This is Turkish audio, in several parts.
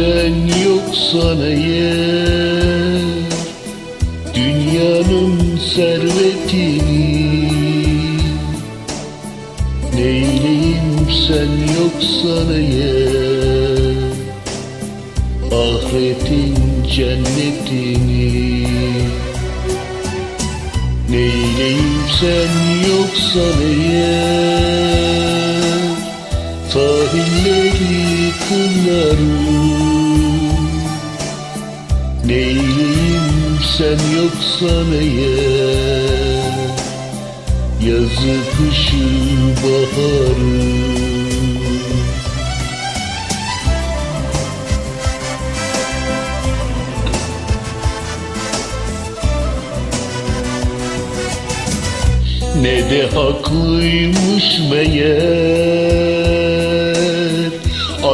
sen yoksan eğer Dünyanın servetini. Neyleyim sen yoksan eğer Ahiretin cennetini. Neyleyim sen yoksan eğer Sahilleri kınarım Neyleyim sen yoksan eğer Yazı kışı baharı. Ne de haklıymış meğer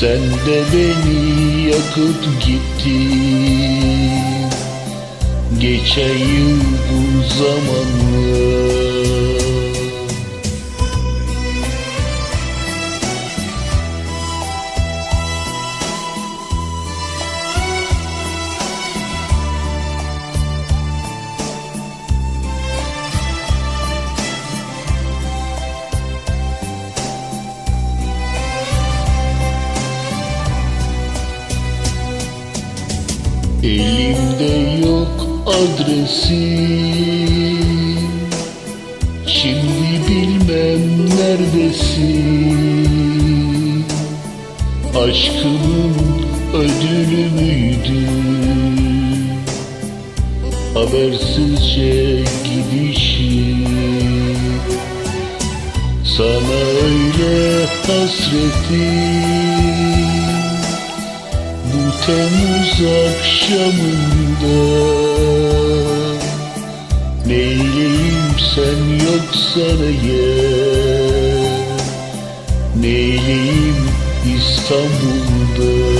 Sen de beni yakıp gittin. Geçen yıl bu zamanlar Elimde yok adresin Şimdi bilmem neredesin? Aşkımın ödülü müydü? Habersizce gidişin Sana öyle hasretim Temmuz akşamında. Neyleyim sen yoksan eğer Neyleyim İstanbul'da.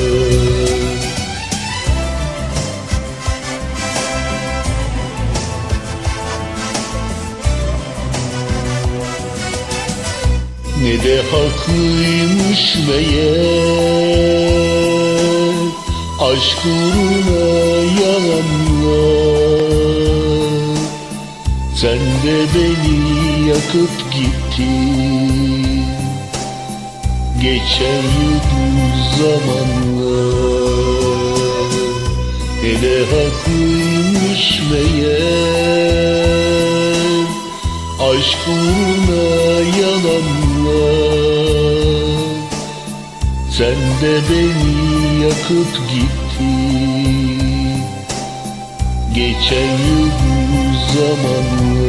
Ne de haklıymış meğer Aşk uğruna yalanlar. Sen de beni yakıp gittin. Geçen yıl bu zamanlar. Ne de haklıymış meğer. Aşk uğruna yalanlar. Sen de beni yakıp gittin Geçen yıl bu